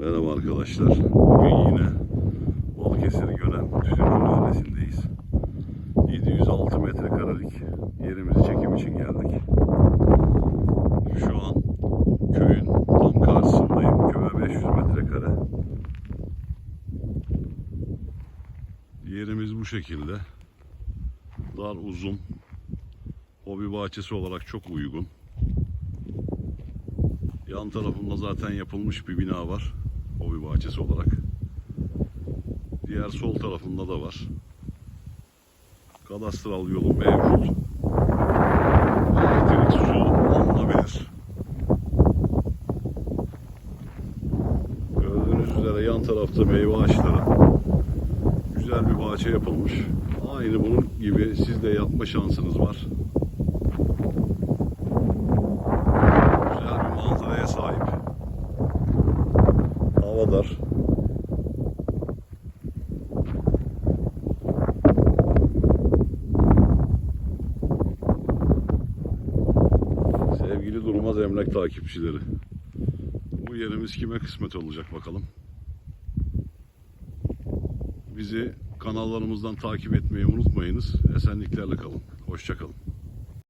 Merhaba arkadaşlar. Bugün yine Balıkesir Gönen Tütüncü Mahallesi'ndeyiz. 706 metrekarelik yerimizi çekim için geldik. Şu an köyün tam karşısındayım. Köye 500 metrekare. Yerimiz bu şekilde. Dar uzun. Hobi bahçesi olarak çok uygun. Yan tarafında zaten yapılmış bir bina var. Hobi bahçesi olarak. Diğer sol tarafında da var. Kadastral yolu mevcut. Elektrik, su alınabilir. Gördüğünüz üzere yan tarafta meyve ağaçları. Güzel bir bahçe yapılmış. Aynı bunun gibi siz de yapma şansınız var. Güzel bir manzaraya sahip. Hava dar. Sevgili Durmaz Emlak takipçileri. Bu yerimiz kime kısmet olacak bakalım. Bizi kanallarımızdan takip etmeyi unutmayınız. Esenliklerle kalın. Hoşçakalın.